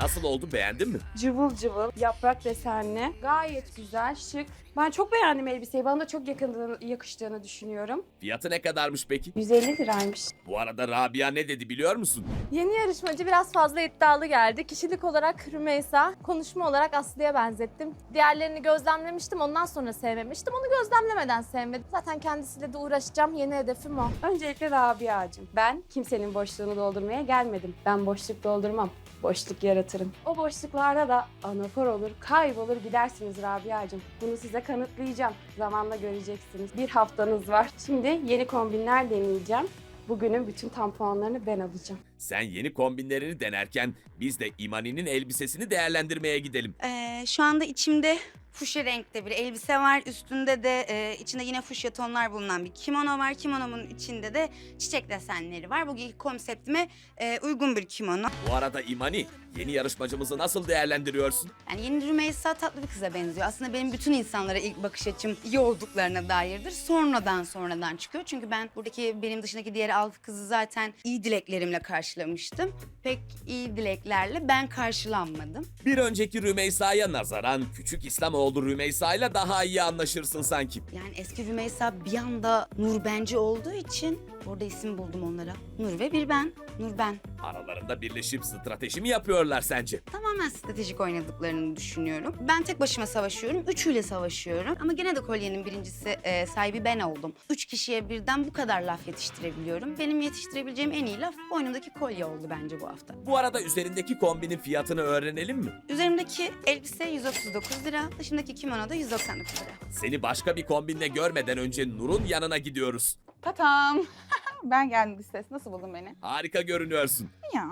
Nasıl oldu beğendin mi? Cıvıl cıvıl, yaprak desenli. Gayet güzel, şık. Ben çok beğendim elbiseyi. Bana da çok yakındığını, yakıştığını düşünüyorum. Fiyatı ne kadarmış peki? 150 liraymış. Bu arada Rabia ne dedi biliyor musun? Yeni yarışmacı biraz fazla iddialı geldi. Kişilik olarak Rümeysa, konuşma olarak Aslı'ya benzettim. Diğerlerini gözlemlemiştim, ondan sonra sevmemiştim. Onu gözlemlemeden sevmedim. Zaten kendisiyle de uğraşacağım. Yeni hedefim o. Öncelikle Rabia'cığım. Ben kimsenin boşluğunu doldurmaya gelmedim. Ben boşluk doldurmam. Boşluk yaratırım. O boşluklarda da anafor olur, kaybolur gidersiniz Rabia'cığım. Bunu size kanıtlayacağım. Zamanla göreceksiniz. Bir haftanız var. Şimdi yeni kombinler deneyeceğim. Bugünün bütün tamponlarını ben alacağım. Sen yeni kombinlerini denerken biz de İmani'nin elbisesini değerlendirmeye gidelim. Ee, şu anda içimde fuşya renkte bir elbise var. Üstünde de e, içinde yine fuşya tonlar bulunan bir kimono var. Kimonomun içinde de çiçek desenleri var. Bugünkü konseptime e, uygun bir kimono. Bu arada İmani, yeni yarışmacımızı nasıl değerlendiriyorsun? Yani yeni Rümeysa tatlı bir kıza benziyor. Aslında benim bütün insanlara ilk bakış açım iyi olduklarına dairdir. Sonradan sonradan çıkıyor. Çünkü ben buradaki benim dışındaki diğer altı kızı zaten iyi dileklerimle karşılamıştım. Pek iyi dileklerle ben karşılanmadım. Bir önceki Rümeysa'ya nazaran küçük İslamoğlu Rümeysa'yla daha iyi anlaşırsın sanki. Yani eski Rümeysa bir anda Nur Bence olduğu için orada isim buldum onlara. Nur ve bir ben. Nur ben. Aralarında birleşip strateji mi yapıyorlar sence? Tamamen stratejik oynadıklarını düşünüyorum. Ben tek başıma savaşıyorum. Üçüyle savaşıyorum. Ama gene de kolyenin birincisi e, sahibi ben oldum. Üç kişiye birden bu kadar laf yetiştirebiliyorum. Benim yetiştirebileceğim en iyi laf boynumdaki kolye oldu bence bu hafta. Bu arada üzerindeki kombinin fiyatını öğrenelim mi? Üzerimdeki elbise 139 lira. Dışımdaki kimono da 199 lira. Seni başka bir kombinle görmeden önce Nur'un yanına gidiyoruz. Tatam. ben geldim ses. Nasıl buldun beni? Harika görünüyorsun. Ya.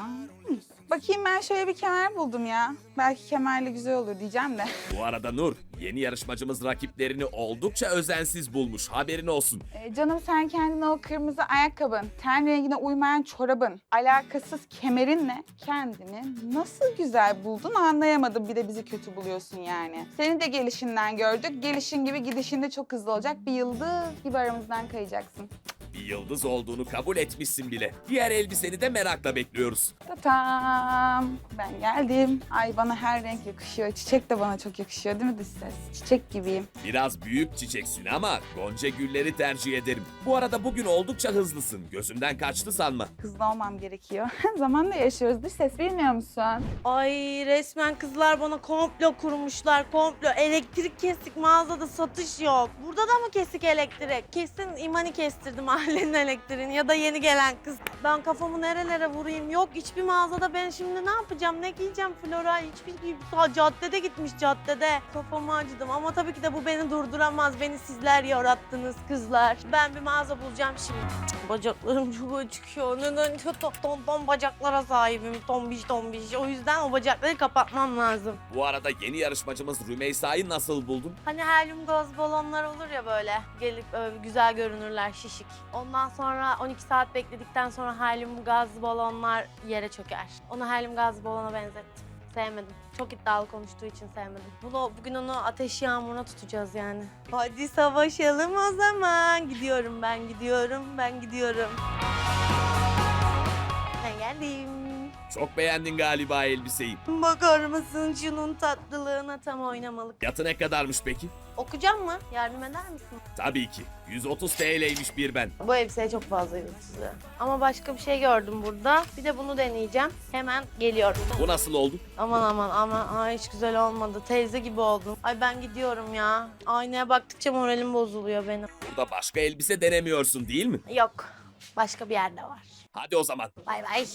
hı. Bakayım ben şöyle bir kemer buldum ya. Belki kemerle güzel olur diyeceğim de. Bu arada Nur, yeni yarışmacımız rakiplerini oldukça özensiz bulmuş. Haberin olsun. Ee, canım sen kendine o kırmızı ayakkabın, ten rengine uymayan çorabın, alakasız kemerinle kendini nasıl güzel buldun anlayamadım. Bir de bizi kötü buluyorsun yani. Seni de gelişinden gördük. Gelişin gibi gidişin de çok hızlı olacak. Bir yıldız gibi aramızdan kayacaksın. Bir yıldız olduğunu kabul etmişsin bile. Diğer elbiseni de merakla bekliyoruz. Tatam. Ben geldim. Ay bana her renk yakışıyor. Çiçek de bana çok yakışıyor değil mi dış ses? Çiçek gibiyim. Biraz büyük çiçeksin ama gonca gülleri tercih ederim. Bu arada bugün oldukça hızlısın. Gözümden kaçtı sanma. Hızlı olmam gerekiyor. Zamanla yaşıyoruz. Dış ses bilmiyor musun? Ay resmen kızlar bana komplo kurmuşlar komplo. Elektrik kestik mağazada satış yok. Burada da mı kesik elektrik? Kesin imani kestirdi mahallenin elektriğini ya da yeni gelen kız. Ben kafamı nerelere vurayım? Yok hiçbir mağazada ben şimdi ne yapacağım? Ne giyeceğim Flora? Hiçbir Ha, caddede gitmiş caddede. Kafamı acıdım ama tabii ki de bu beni durduramaz. Beni sizler yarattınız kızlar. Ben bir mağaza bulacağım şimdi. Bacaklarım çok acıkıyor. Neden ton, ton, ton bacaklara sahibim. Tombiş tombiş. O yüzden o bacakları kapatmam lazım. Bu arada yeni yarışmacımız Rümeysa'yı nasıl buldun? Hani helyum gaz balonlar olur ya böyle. Gelip öyle güzel görünürler şişik. Ondan sonra 12 saat bekledikten sonra helyum gaz balonlar yere çöker. Onu helyum gaz balona benzettim. Sevmedim. Çok iddialı konuştuğu için sevmedim. Bunu, bugün onu ateş yağmuruna tutacağız yani. Hadi savaşalım o zaman. Gidiyorum ben gidiyorum ben gidiyorum. Çok beğendin galiba elbiseyi. Bakar mısın şunun tatlılığına tam oynamalık. Fiyatı ne kadarmış peki? Okuyacağım mı? Yardım eder misin? Tabii ki. 130 TL'ymiş bir ben. Bu elbiseye çok fazla yıldızlı. Ama başka bir şey gördüm burada. Bir de bunu deneyeceğim. Hemen geliyorum. Bu nasıl oldu? Aman aman aman. Ay hiç güzel olmadı. Teyze gibi oldum. Ay ben gidiyorum ya. Aynaya baktıkça moralim bozuluyor benim. Burada başka elbise denemiyorsun değil mi? Yok. Başka bir yerde var. Hadi o zaman. Bay bay.